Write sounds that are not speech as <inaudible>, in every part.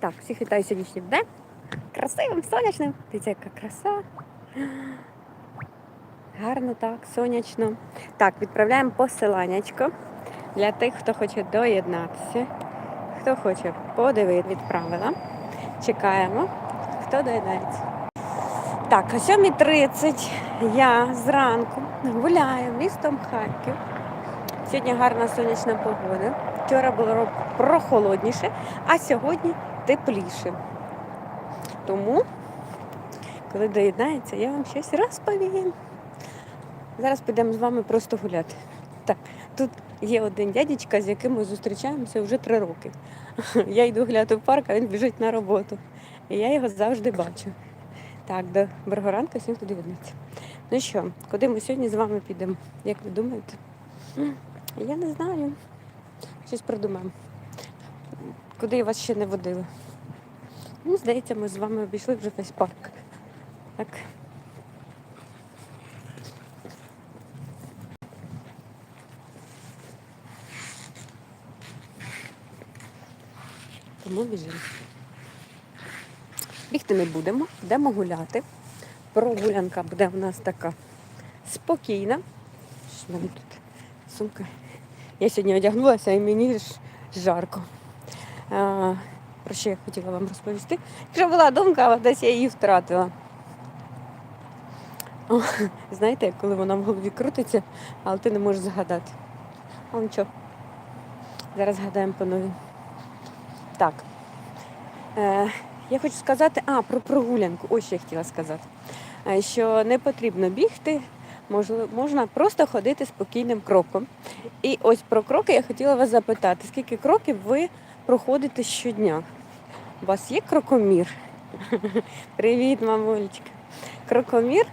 Так, всіх вітаю сьогоднішнім днем. Красивим, сонячним. Дивіться, яка краса. Гарно так, сонячно. Так, відправляємо посиланнячко для тих, хто хоче доєднатися. Хто хоче подивити, відправила. Чекаємо, хто доєднається. Так, о 7.30 я зранку гуляю містом Харків. Сьогодні гарна сонячна погода. Вчора було прохолодніше, а сьогодні тепліше. Тому, коли доєднається, я вам щось розповім. Зараз підемо з вами просто гуляти. Так, тут є один дядечка, з яким ми зустрічаємося вже три роки. <laughs> Я йду гуляти в парк, а він біжить на роботу. І я його завжди бачу. Так, доброго ранку, всім хто дивиться. Ну що, куди ми сьогодні з вами підемо? Як ви думаєте? Я не знаю. Щось придумаємо. Куди я вас ще не водила? Ну, здається, ми з вами обійшли вже весь парк. Так. Тому біжимо. Бігти не будемо, йдемо гуляти. Прогулянка буде у нас така спокійна. Що в мене тут сумка? Я сьогодні одягнулася і мені ж жарко. Про що я хотіла вам розповісти? Якщо була думка, але десь я її втратила. О, знаєте, коли вона в голові крутиться, але ти не можеш згадати. А нічого. Зараз згадаємо по нові. Так. Е, я хочу сказати, а, про прогулянку. Ось що я хотіла сказати. Е, Що не потрібно бігти, можна просто ходити спокійним кроком. І ось про кроки я хотіла вас запитати, скільки кроків ви проходите щодня? У вас є крокомір? <laughs> Привіт, мамулечка. Крокомір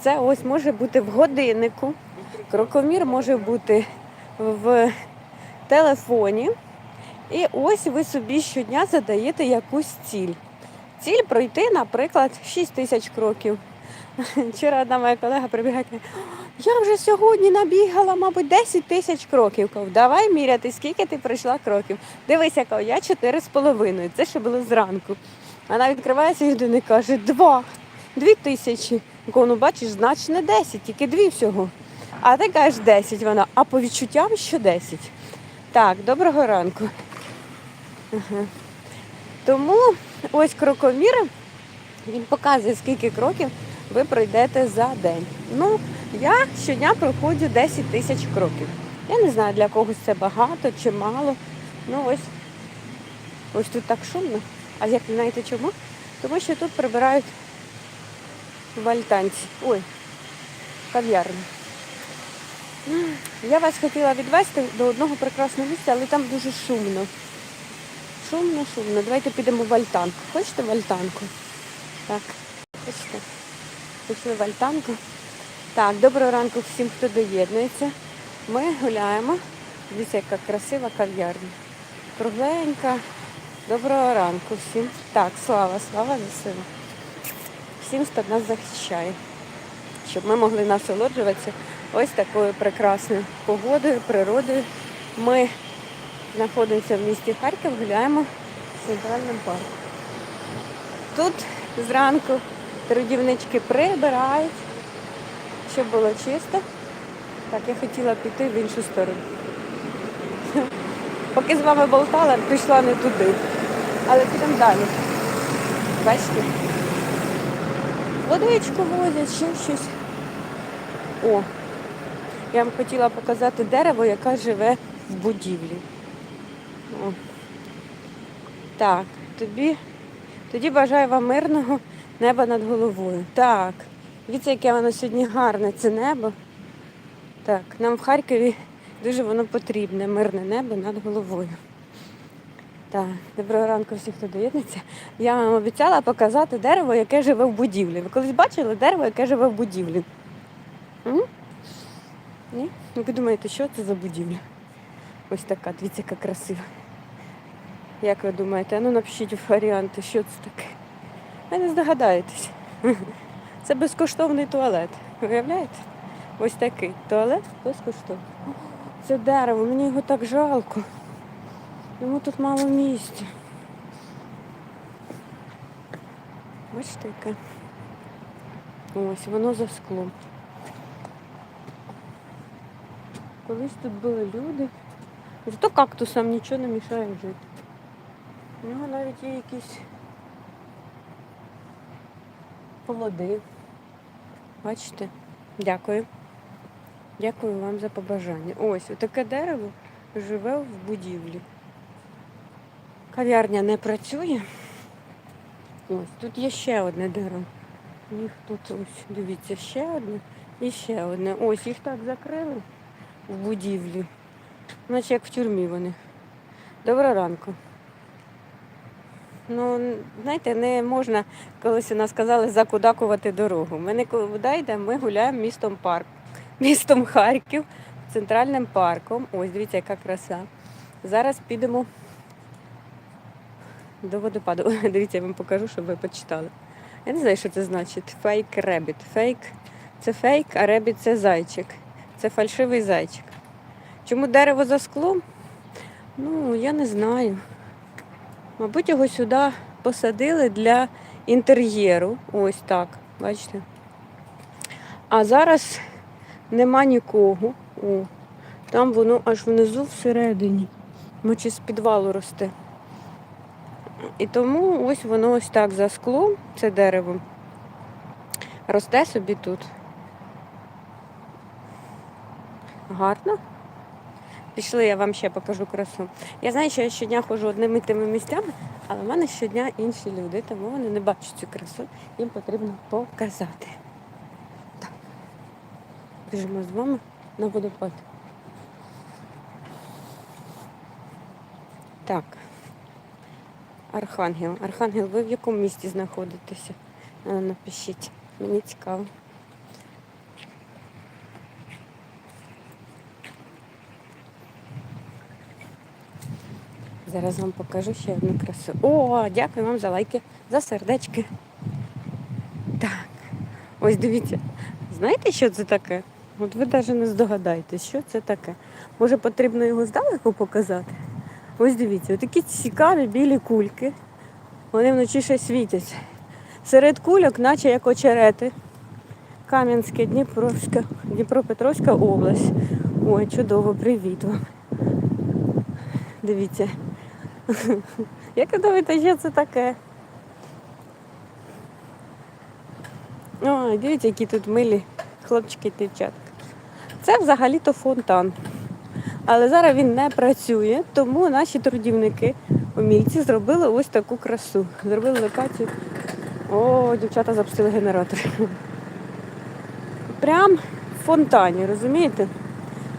це ось може бути в годиннику. Крокомір може бути в телефоні. І ось ви собі щодня задаєте якусь ціль. Ціль пройти, наприклад, 6 тисяч кроків. <laughs> Вчора одна моя колега прибігає, я вже сьогодні набігала, мабуть, 10 тисяч кроків. Давай міряти, скільки ти пройшла кроків. Дивися, кажу, я 4,5. Це ще було зранку. Вона відкриває свій годинник і каже, два, дві тисячі. Кажу, ну бачиш, значить не 10, тільки дві всього. А ти кажеш 10 вона, а по відчуттям що 10. Так, доброго ранку. Ага. Тому ось крокомір, він показує, скільки кроків ви пройдете за день. Ну, я щодня проходжу 10 тисяч кроків. Я не знаю, для когось це багато чи мало. Ну ось, ось тут так шумно. А як ви знаєте чому? Тому що тут прибирають в альтанці. Ой, кав'ярні. Я вас хотіла відвести до одного прекрасного місця, але там дуже шумно. Шумно, шумно. Давайте підемо в альтанку. Хочете в альтанку? Так, хочете? Пішли в альтанку. Так, доброго ранку всім, хто доєднується. Ми гуляємо. Дивіться, яка красива кав'ярня. Кругленька. Доброго ранку всім. Так, слава, слава ЗСУ. Всім, хто нас захищає. Щоб ми могли насолоджуватися ось такою прекрасною погодою, природою. Ми знаходимося в місті Харків, гуляємо в центральному парку. Тут зранку трудівнички прибирають, щоб було чисто. Так, я хотіла піти в іншу сторону. <laughs> Поки з вами болтала, пішла не туди. Але підемо далі. Бачите? Водичку возять, ще щось. О, я вам хотіла показати дерево, яке живе в будівлі. О. Так, тобі, тоді бажаю вам мирного неба над головою. Так, дивіться, яке воно сьогодні гарне, це небо. Так, нам в Харкові дуже воно потрібне, мирне небо над головою. Так, доброго ранку всіх, хто доєднується. Я вам обіцяла показати дерево, яке живе в будівлі. Ви колись бачили дерево, яке живе в будівлі? М? Ні? Ну, Ви думаєте, що це за будівля? Ось така, дивіться, яка красива. Як ви думаєте? А ну напишіть варіанти, що це таке. Ви не здогадаєтесь. Це безкоштовний туалет. Уявляєте? Ось такий туалет безкоштовний. Це дерево, мені його так жалко. Йому тут мало місця. Бачите, яке? Ось, воно за склом. Колись тут були люди. Зато кактусам нічого не мішає жити. У нього навіть є якісь плоди. Бачите? Дякую. Дякую вам за побажання. Ось, таке дерево живе в будівлі. Кав'ярня не працює. Ось, тут є ще одне дерево. Їх тут ось, дивіться, ще одне і ще одне. Ось їх так закрили в будівлі. Наче як в тюрмі вони. Доброго ранку. Ну, знаєте, не можна, колись у нас сказали, закудакувати дорогу. Ми нікуди йдемо, ми гуляємо містом парк, <laughs> містом Харків, центральним парком. Ось, дивіться, яка краса. Зараз підемо до водопаду. <laughs> Дивіться, я вам покажу, щоб ви почитали. Я не знаю, що це значить. Фейк ребіт. Фейк це фейк, а ребіт це зайчик. Це фальшивий зайчик. Чому дерево за склом? Ну, я не знаю. Мабуть, його сюди посадили для інтер'єру. Ось так, бачите. А зараз нема нікого. О, там воно аж внизу всередині. Мочі з підвалу росте. І тому ось воно ось так за склом, це дерево, росте собі тут. Гарно. Пішли, я вам ще покажу красу. Я знаю, що я щодня ходжу одними тими місцями, але в мене щодня інші люди, тому вони не бачать цю красу. Їм потрібно показати. Так. Біжимо з вами на водопад. Так. Архангел. Архангел, ви в якому місті знаходитеся? Напишіть. Мені цікаво. Зараз вам покажу ще одну красу. О, дякую вам за лайки, за сердечки. Так, ось дивіться. Знаєте, що це таке? От ви навіть не здогадаєтесь, що це таке. Може потрібно його здалеку показати? Ось дивіться, такі цікаві білі кульки. Вони вночі ще світяться. Серед кульок, наче як очерети. Кам'янське, Дніпровська, Дніпропетровська область. Ой, чудово, привіт вам. Дивіться. <laughs> Як ви думаєте, що це таке? Ой, дивіться, які тут милі хлопчики і дівчатка. Це взагалі-то фонтан. Але зараз він не працює, тому наші трудівники, умільці, зробили ось таку красу. Зробили локацію. О, дівчата запустили генератор. Прям в фонтані, розумієте?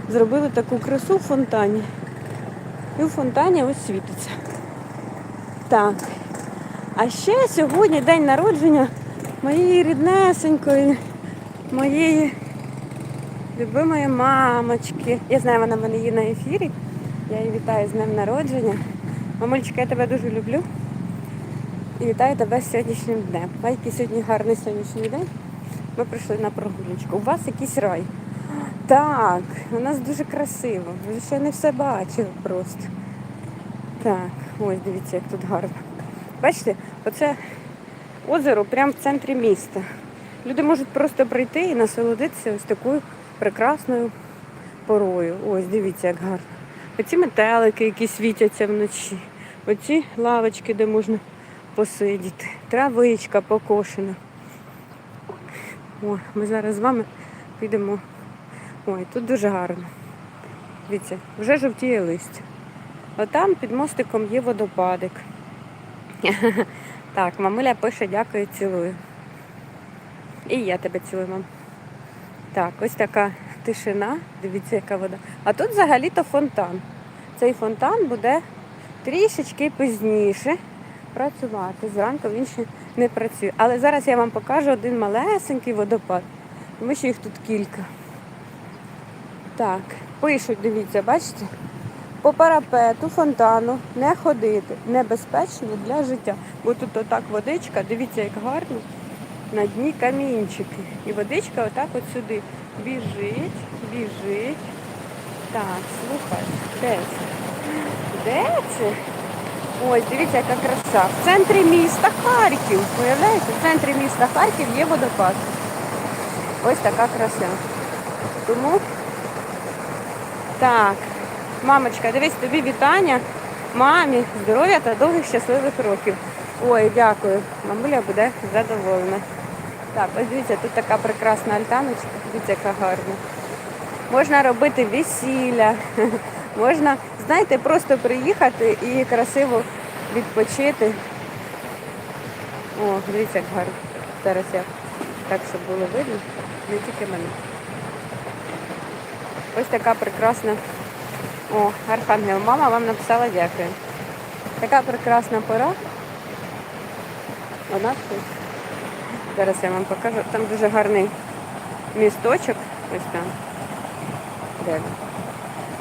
Зробили таку красу в фонтані. І у фонтані ось світиться. Так. А ще сьогодні день народження моєї ріднесенької, моєї любимої мамочки. Я знаю, вона в мене є на ефірі. Я її вітаю з днем народження. Мамульчика, я тебе дуже люблю. І вітаю тебе з сьогоднішнім днем. Який сьогодні гарний сонячний день. Ми прийшли на прогуляночку. У вас якийсь рай. Так, у нас дуже красиво. Ви ще не все бачили просто. Так, ось дивіться, як тут гарно. Бачите, оце озеро прямо в центрі міста. Люди можуть просто прийти і насолодитися ось такою прекрасною порою. Ось, дивіться, як гарно. Оці метелики, які світяться вночі. Оці лавочки, де можна посидіти. Травичка покошена. О, ми зараз з вами підемо. Ой, тут дуже гарно. Дивіться, вже жовтіє листя. Отам під мостиком є водопадик. <laughs> Так, мамуля пише, дякую, цілую. І я тебе цілую, мам. Так, ось така тишина. Дивіться, яка вода. А тут взагалі-то фонтан. Цей фонтан буде трішечки пізніше працювати. Зранку він ще не працює. Але зараз я вам покажу один малесенький водопад. Тому що їх тут кілька. Так, пишуть, дивіться, бачите? По парапету, фонтану не ходити. Небезпечно для життя. Бо тут отак водичка, дивіться, як гарно. На дні камінчики. І водичка отак от сюди біжить, біжить. Так, слухай, де це? Де це? Ось, дивіться, яка краса. В центрі міста Харків. Уявляєте? В центрі міста Харків є водопад. Ось така краса. Тому так, мамочка, дивись, тобі вітання. Мамі, здоров'я та довгих щасливих років. Ой, дякую. Мамуля буде задоволена. Так, ось дивіться, тут така прекрасна альтаночка. Дивіться, яка гарна. Можна робити весілля, <laughs> можна, знаєте, просто приїхати і красиво відпочити. О, дивіться, як гарно. Зараз я так, щоб було видно, не тільки мене. Ось така прекрасна. О, Архангел, мама вам написала дякую. Така прекрасна пора. Вона тут. Зараз я вам покажу. Там дуже гарний місточок. Ось там. Де?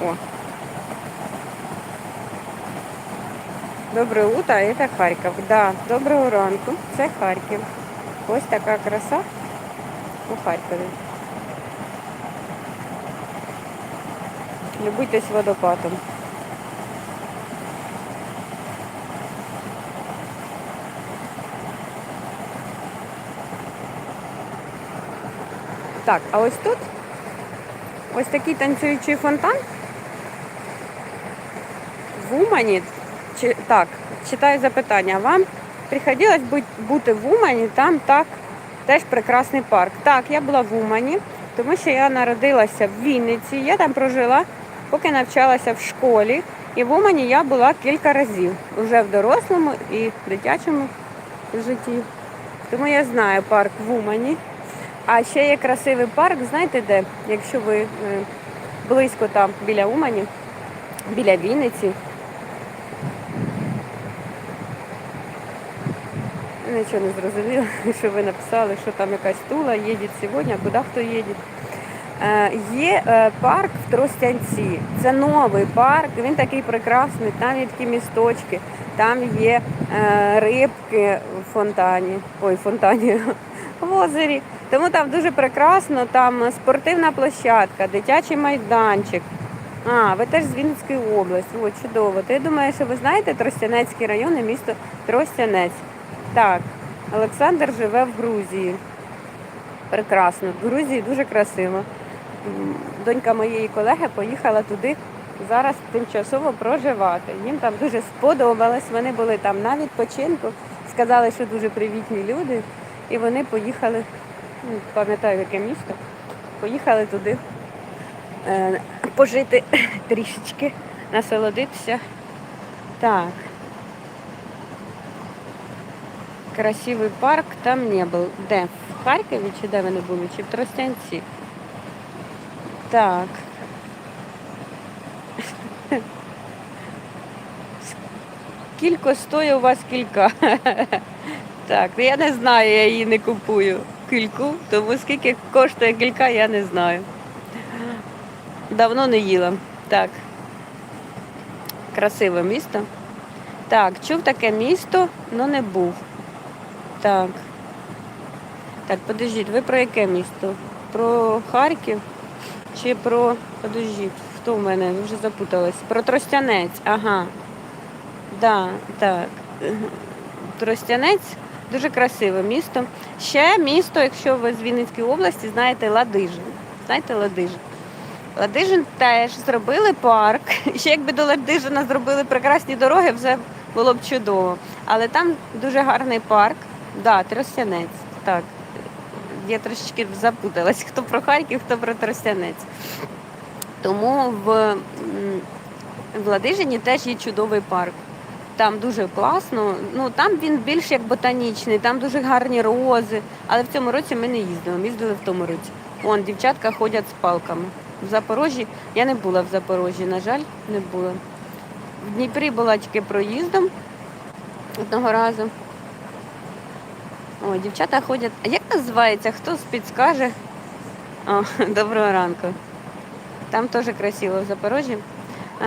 О. Доброе утро, это Харків. Да, доброго ранку. Це Харків. Ось така краса у Харкові. Любуйтесь водопадом. Так, а ось тут ось такий танцюючий фонтан. В Умані, чи, так, читаю запитання. Вам приходилось бути в Умані, там так теж прекрасний парк. Так, я була в Умані, тому що я народилася в Вінниці, я там прожила, поки навчалася в школі. І в Умані я була кілька разів, вже в дорослому і в дитячому житті. Тому я знаю парк в Умані. А ще є красивий парк, знаєте де? Якщо ви е, близько там біля Умані, біля Вінниці. Нічого не зрозуміло, <laughs> що ви написали, що там якась тула, їде сьогодні, куди хто їде. Е, Є е, парк в Тростянці. Це новий парк, він такий прекрасний, там є такі місточки, там є е, рибки в фонтані, ой, фонтані, <laughs> в озері. Тому там дуже прекрасно, там спортивна площадка, дитячий майданчик. А, ви теж з Вінницької області, о, чудово. То я думаю, що ви знаєте Тростянецький район і місто Тростянець. Так, Олександр живе в Грузії. Прекрасно. В Грузії дуже красиво. Донька моєї колеги поїхала туди зараз тимчасово проживати. Їм там дуже сподобалось. Вони були там на відпочинку, сказали, що дуже привітні люди. І вони поїхали, ну, пам'ятаю, яке місто, поїхали туди е, пожити <laughs> трішечки, насолодитися. Так. Красивий парк там не був. Де? В Харкові чи де вони були? Чи в Тростянці? Так. Скільки стоїть у вас кілька? Так, ну я не знаю, я її не купую кільку, тому скільки коштує кілька, я не знаю. Давно не їла. Так. Красиве місто. Так, чув таке місто, але не був. Так. Так, подождіть, ви про яке місто? Про Харків чи про. Подождіть, хто в мене? Вже запуталась. Про Тростянець, ага. Да, так. Тростянець дуже красиве місто. Ще місто, якщо ви з Вінницької області, знаєте Ладижин. Знаєте Ладижин? Ладижин теж зробили парк. <laughs> Ще якби до Ладижина зробили прекрасні дороги, все було б чудово. Але там дуже гарний парк. Да, Тростянець. Так. Я трошечки запуталась, хто про Харків, хто про Тростянець. Тому в, м, в Ладижині теж є чудовий парк. Там дуже класно. Ну там він більш як ботанічний, там дуже гарні рози. Але в цьому році ми не їздили. Ми їздили в тому році. Вон дівчатка ходять з палками. В Запорожжі я не була в Запорожжі, на жаль, не була. В Дніпрі була тільки проїздом одного разу. О, дівчата ходять. Називається? Хтось підскаже? О, <laughs> доброго ранку. Там теж красиво в Запорожжі. Е,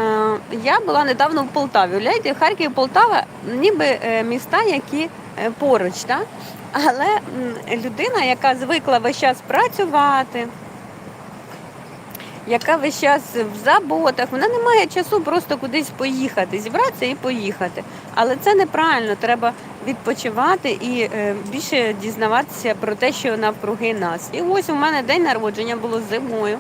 Я була недавно в Полтаві. Уявляєте, Харків Полтава ніби е, міста, які е, поруч, так? але людина, яка звикла весь час працювати, яка весь час в заботах, вона не має часу просто кудись поїхати, зібратися і поїхати. Але це неправильно. Треба відпочивати і е, більше дізнаватися про те, що навкруги нас. І ось у мене день народження було зимою.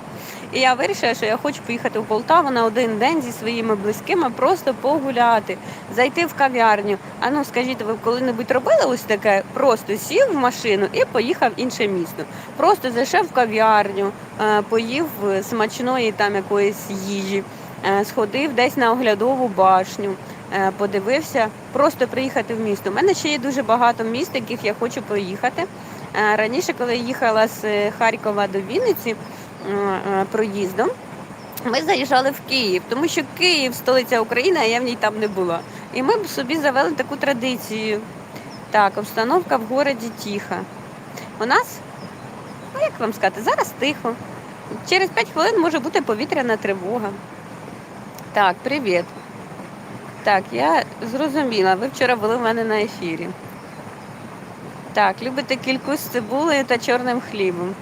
І я вирішила, що я хочу поїхати в Полтаву на один день зі своїми близькими, просто погуляти, зайти в кав'ярню. А ну скажіть, ви коли-небудь робили ось таке? Просто сів в машину і поїхав в інше місто. Просто зайшов в кав'ярню, е, поїв е, смачної там якоїсь їжі, сходив десь на оглядову башню. Е, Подивився, просто приїхати в місто. У мене ще є дуже багато міст, яких я хочу проїхати. Е, Раніше, коли я їхала з е, Харкова до Вінниці проїздом, ми заїжджали в Київ, тому що Київ столиця України, а я в ній там не була. І ми б собі завели таку традицію. Так, обстановка в городі тиха. У нас, ну як вам сказати, зараз тихо. Через 5 хвилин може бути повітряна тривога. Так, привіт. Так, я зрозуміла. Ви вчора були в мене на ефірі. Так, любите кільку з цибулею та чорним хлібом.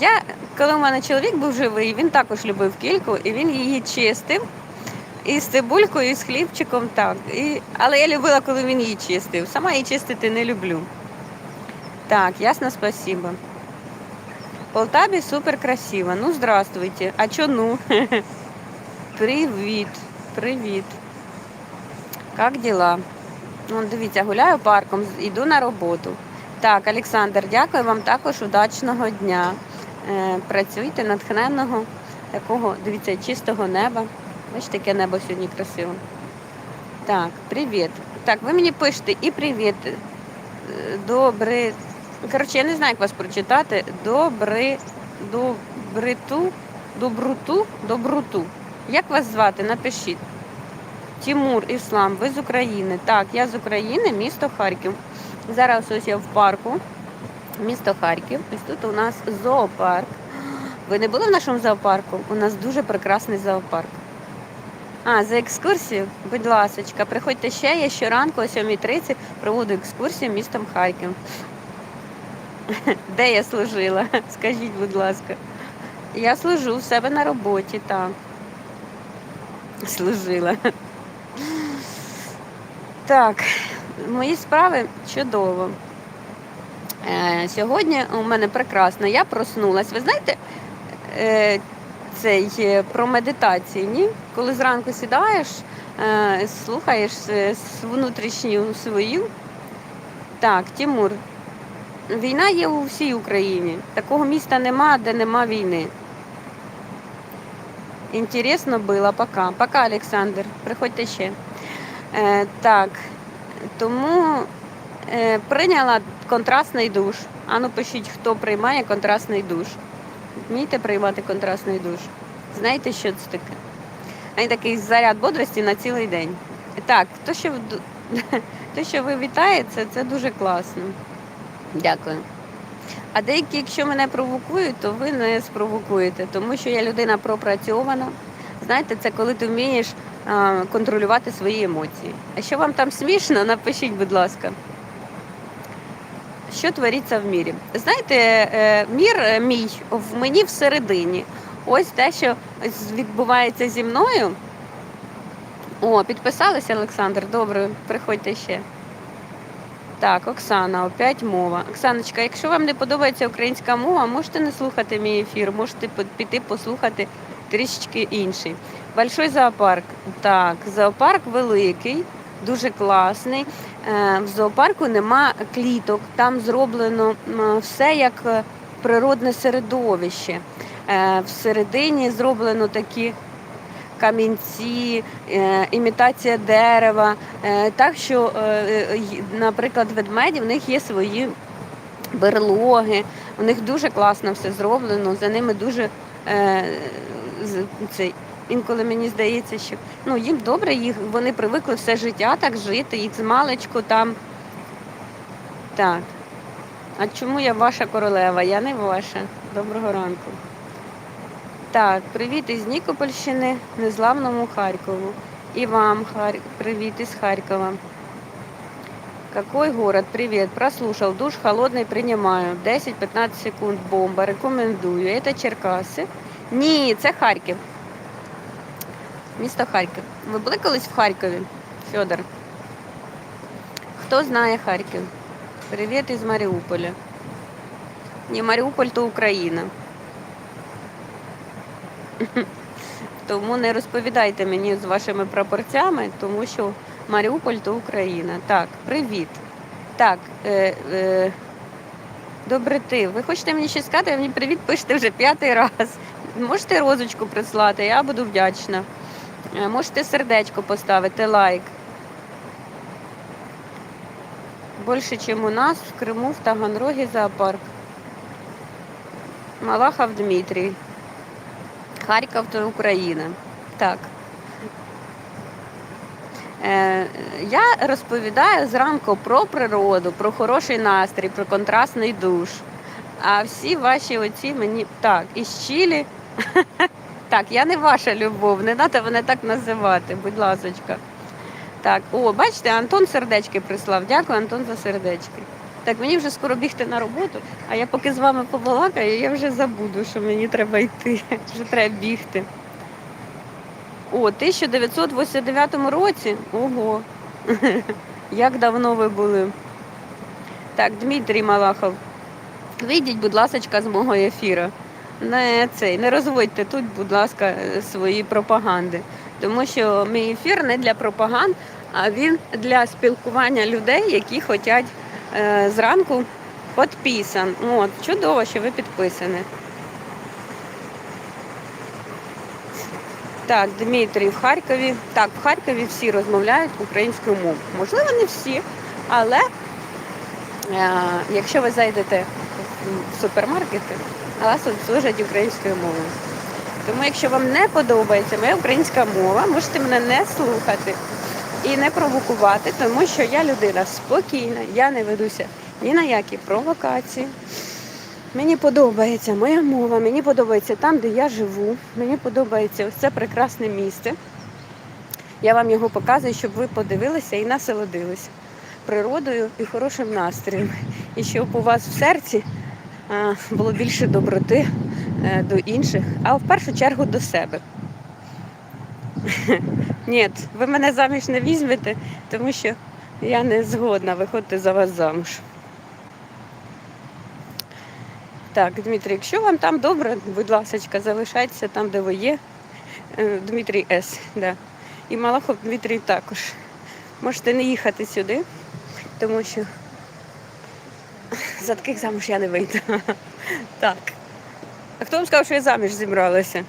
Я, коли у мене чоловік був живий, він також любив кільку, і він її чистив. І з цибулькою, і з хлібчиком так. І... Але я любила, коли він її чистив. Сама її чистити не люблю. Так, ясно, спасибо. В Полтаві супер красиво. Ну, здравствуйте. А чо ну? <laughs> Привіт, привіт. Як діла? Ну, дивіться, гуляю парком, йду на роботу. Так, Олександр, дякую вам також удачного дня. Е, працюйте натхненного, такого, дивіться, чистого неба. Бачите, яке небо сьогодні красиве. Так, привіт. Так, ви мені пишете і привіт. Е, Добре. Коротше, я не знаю, як вас прочитати. Добри, добриту, добруту, добруту. Як вас звати? Напишіть. Тимур Іслам, ви з України. Так, я з України, місто Харків. Зараз ось я в парку. Місто Харків. Ось тут у нас зоопарк. Ви не були в нашому зоопарку? У нас дуже прекрасний зоопарк. А, за екскурсію, будь ласка, приходьте ще, я щоранку о 7.30 проводу екскурсію містом Харків. Де я служила? Скажіть, будь ласка. Я служу в себе на роботі, так. Служила. Так, мої справи чудово. Е, сьогодні у мене прекрасно. Я проснулась. Ви знаєте, е, цей е, про медитації, ні? Коли зранку сідаєш, е, слухаєш е, внутрішню свою. Так, Тимур, війна є у всій Україні. Такого міста нема, де нема війни. Інтересно було, пока. Пока, Олександр. Приходьте ще. Е, так, тому е, прийняла контрастний душ. Ану, пишіть, хто приймає контрастний душ. Вмієте приймати контрастний душ? Знаєте, що це таке? А такий заряд бодрості на цілий день. Так, то, що, <laughs> то, що ви вітаєте, це дуже класно. Дякую. А деякі, якщо мене провокують, то ви не спровокуєте, тому що я людина пропрацьована. Знаєте, це коли ти вмієш а, контролювати свої емоції. А що вам там смішно, напишіть, будь ласка. Що твориться в мірі? Знаєте, е, мір е, мій в мені всередині. Ось те, що відбувається зі мною. О, підписалися, Олександр. Добре, приходьте ще. Так, Оксана, опять мова. Оксаночка, якщо вам не подобається українська мова, можете не слухати мій ефір, можете піти послухати трішечки інший. Большой зоопарк. Так, зоопарк великий, дуже класний. Е, В зоопарку нема кліток, там зроблено все як е, природне середовище. Е, Всередині зроблено такі камінці, імітація дерева. Так що, наприклад, ведмеді в них є свої берлоги, у них дуже класно все зроблено, за ними дуже е, цей. Інколи мені здається, що ну, їм добре, їх, вони привикли все життя так жити, їх з маличку там. Так. А чому я ваша королева? Я не ваша. Доброго ранку. Так, привіт із Нікопольщини, незламному Харкову. І вам Хар... привіт із Харкова. Какой город? Привет. Прослушал. Душ холодный принимаю. 10-15 секунд бомба. Рекомендую. Это Черкасы. Ні, це Харків. Місто Харків. Ви були колись в Харкові, Федор? Хто знає Харків? Привіт із Маріуполя. Ні, Маріуполь то Україна. <laughs> Тому не розповідайте мені з вашими прапорцями, тому що Маріуполь то Україна. Так, привіт. Так, е, е, добре ти. Ви хочете мені щось сказати, мені привіт пишете вже п'ятий раз. Можете розочку прислати, я буду вдячна. Е, Можете сердечко поставити, лайк. Більше, ніж у нас в Криму, в Таганрогі зоопарк. Малахов Дмитрій. Харків то Україна. Так. Е, я розповідаю зранку про природу, про хороший настрій, про контрастний душ. А всі ваші оці мені. Так, із Чилі. <laughs> Так, я не ваша любов, не треба мене так називати, будь ласочка. Так, о, бачите, Антон сердечки прислав. Дякую, Антон, за сердечки. Так, мені вже скоро бігти на роботу, а я поки з вами побалакаю, я вже забуду, що мені треба йти, <laughs> що треба бігти. О, 1989 році? Ого. <laughs> Як давно ви були? Так, Дмитрій Малахов. Вийдіть, будь ласка, з мого ефіру. Не цей, не розводьте тут, будь ласка, свої пропаганди. Тому що мій ефір не для пропаганд, а він для спілкування людей, які хочуть е, зранку підписан. От, чудово, що ви підписані. Так, Дмитрій в Харкові. Так, в Харкові всі розмовляють українською мовою. Можливо, не всі, але е, якщо ви зайдете в супермаркети, вас служать українською мовою. Тому, якщо вам не подобається моя українська мова, можете мене не слухати і не провокувати, тому що я людина спокійна, я не ведуся ні на які провокації. Мені подобається моя мова, мені подобається там, де я живу. Мені подобається ось це прекрасне місце. Я вам його показую, щоб ви подивилися і насолодилися природою і хорошим настроєм. І щоб у вас в серці було більше доброти е, до інших, а в першу чергу до себе. <laughs> Ні, ви мене заміж не візьмете, тому що я не згодна виходити за вас замуж. Так, Дмитрій, якщо вам там добре, будь ласка, залишайтеся там, де ви є. Е, Дмитрій С. Да. І Малахов Дмитрій також. Можете не їхати сюди, тому що за таких замуж я не вийду. Так. А хто вам сказав, що я заміж зібралася?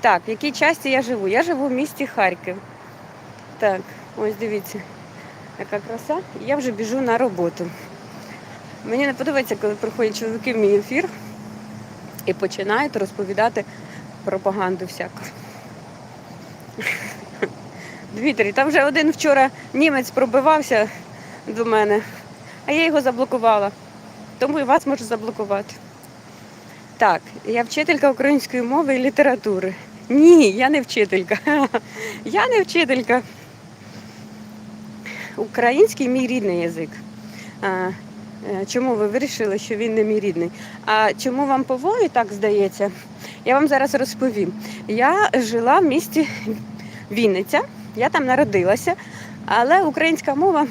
Так, в якій часті я живу? Я живу в місті Харків. Так, ось дивіться, яка краса. Я вже біжу на роботу. Мені не подобається, коли приходять чоловіки в мій ефір і починають розповідати пропаганду всяку. Дмитрій, там вже один вчора німець пробивався до мене, а я його заблокувала. Тому і вас можу заблокувати. Так, я вчителька української мови і літератури. Ні, я не вчителька. <laughs> Я не вчителька. Український мій рідний язик. Е, Чому ви вирішили, що він не мій рідний? А чому вам по Вові так здається? Я вам зараз розповім. Я жила в місті Вінниця, я там народилася, але українська мова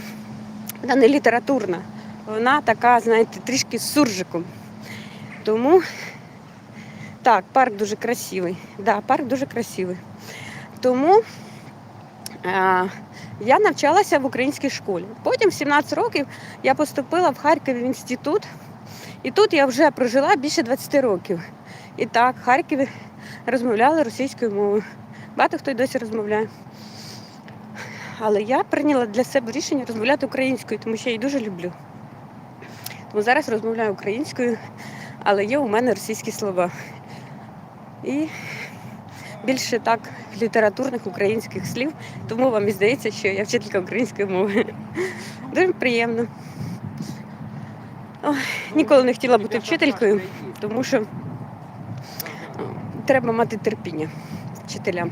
вона не літературна. Вона така, знаєте, трішки з суржиком. Тому так, парк дуже красивий. Да, парк дуже красивий. Тому а, я навчалася в українській школі. Потім, в 17 років, я поступила в Харкові в інститут, і тут я вже прожила більше 20 років. І так, в Харкові розмовляли російською мовою. Багато хто й досі розмовляє. Але я прийняла для себе рішення розмовляти українською, тому що я її дуже люблю. Тому зараз розмовляю українською, але є у мене російські слова. І більше так літературних українських слів, тому вам і здається, що я вчителька української мови. Дуже приємно. Ой, ніколи не хотіла бути вчителькою, тому що треба мати терпіння вчителям.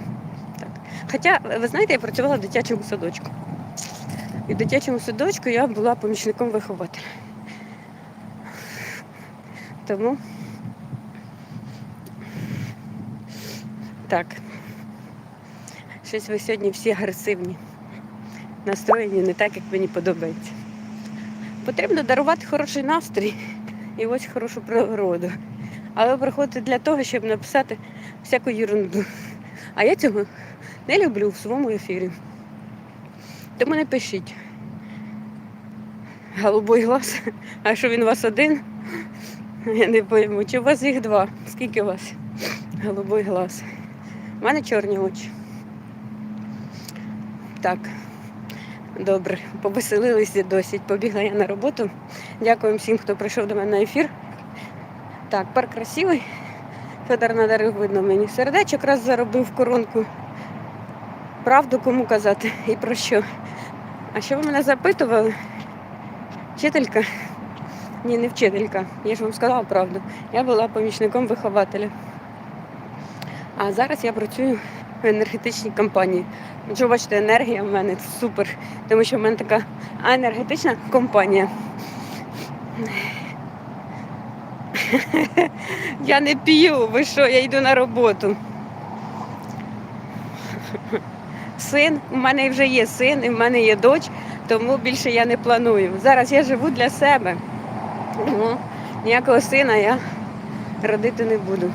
Хоча, ви знаєте, я працювала в дитячому садочку. І в дитячому садочку я була помічником вихователя. Тому Так. Щось ви сьогодні всі агресивні, настроєні не так, як мені подобається. Потрібно дарувати хороший настрій і ось хорошу природу. Але приходите для того, щоб написати всяку ерунду. А я цього не люблю в своєму ефірі. Тому не пишіть. Голубой глаз. А що він у вас один? Я не пойму. Чи у вас їх два? Скільки у вас? Голубой глаз. У мене чорні очі. Так. Добре, повеселилися досить. Побігла я на роботу. Дякую всім, хто прийшов до мене на ефір. Так, парк красивий. Федор надарив, видно мені. Сердечок раз заробив коронку. Правду кому казати <laughs> і про що. А що ви мене запитували? Вчителька? Ні, не вчителька. Я ж вам сказала правду. Я була помічником вихователя. А зараз я працюю в енергетичній компанії. Якщо бачите, енергія в мене супер, тому що в мене така енергетична компанія. <laughs> Я не п'ю, ви що, я йду на роботу. Син, у мене вже є син, і в мене є дочь, тому більше я не планую. Зараз я живу для себе. Тому ніякого сина я родити не буду.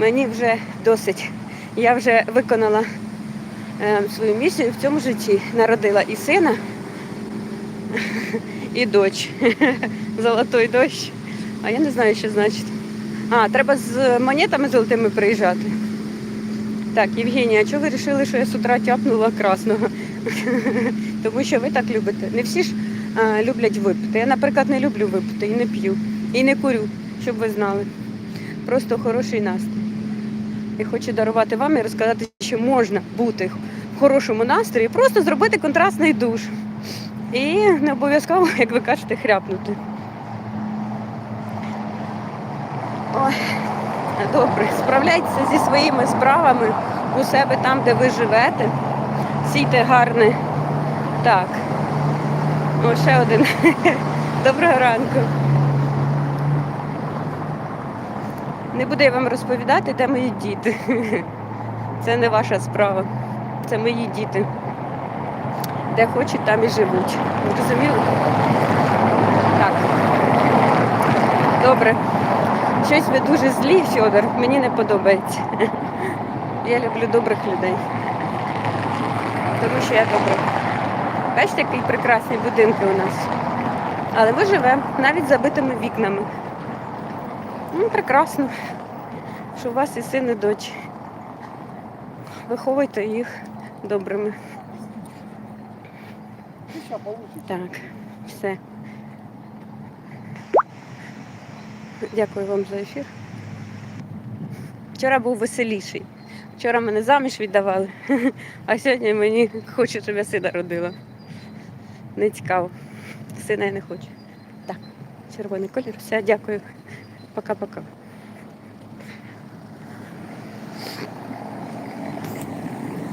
Мені вже досить. Я вже виконала е, свою місію в цьому житті. Народила і сина, і дочь. <laughs> Золотой дощ. А я не знаю, що значить. А, треба з монетами золотими приїжджати. Так, Євгенія, а чого ви вирішили, що я з утра тяпнула красного? <laughs> Тому що ви так любите. Не всі ж а, люблять випити. Я, наприклад, не люблю випити і не п'ю. І не курю, щоб ви знали. Просто хороший настрій. І хочу дарувати вам і розказати, що можна бути в хорошому настрої, просто зробити контрастний душ. І не обов'язково, як ви кажете, хряпнути. Ой, добре, справляйтеся зі своїми справами у себе там, де ви живете. Сійте гарне. Так. О, ще один. <laughs> Доброго ранку. Не буду я вам розповідати, де мої діти. <laughs> Це не ваша справа. Це мої діти. Де хочуть, там і живуть. Розуміли? Так. Добре. Щось ви дуже злі, Фьодор, мені не подобається. Я люблю добрих людей. Тому що я добра. Бачите, які прекрасні будинки у нас. Але ми живемо навіть забитими вікнами. Ну, прекрасно, що у вас і син, і дочь. Виховуйте їх добрими. Так, все. Дякую вам за ефір. Вчора був веселіший. Вчора мене заміж віддавали, <laughs> а сьогодні мені хочуть, щоб я сина родила. Не цікаво. Сина я не хочу. Так, червоний колір. Все, дякую. Пока-пока.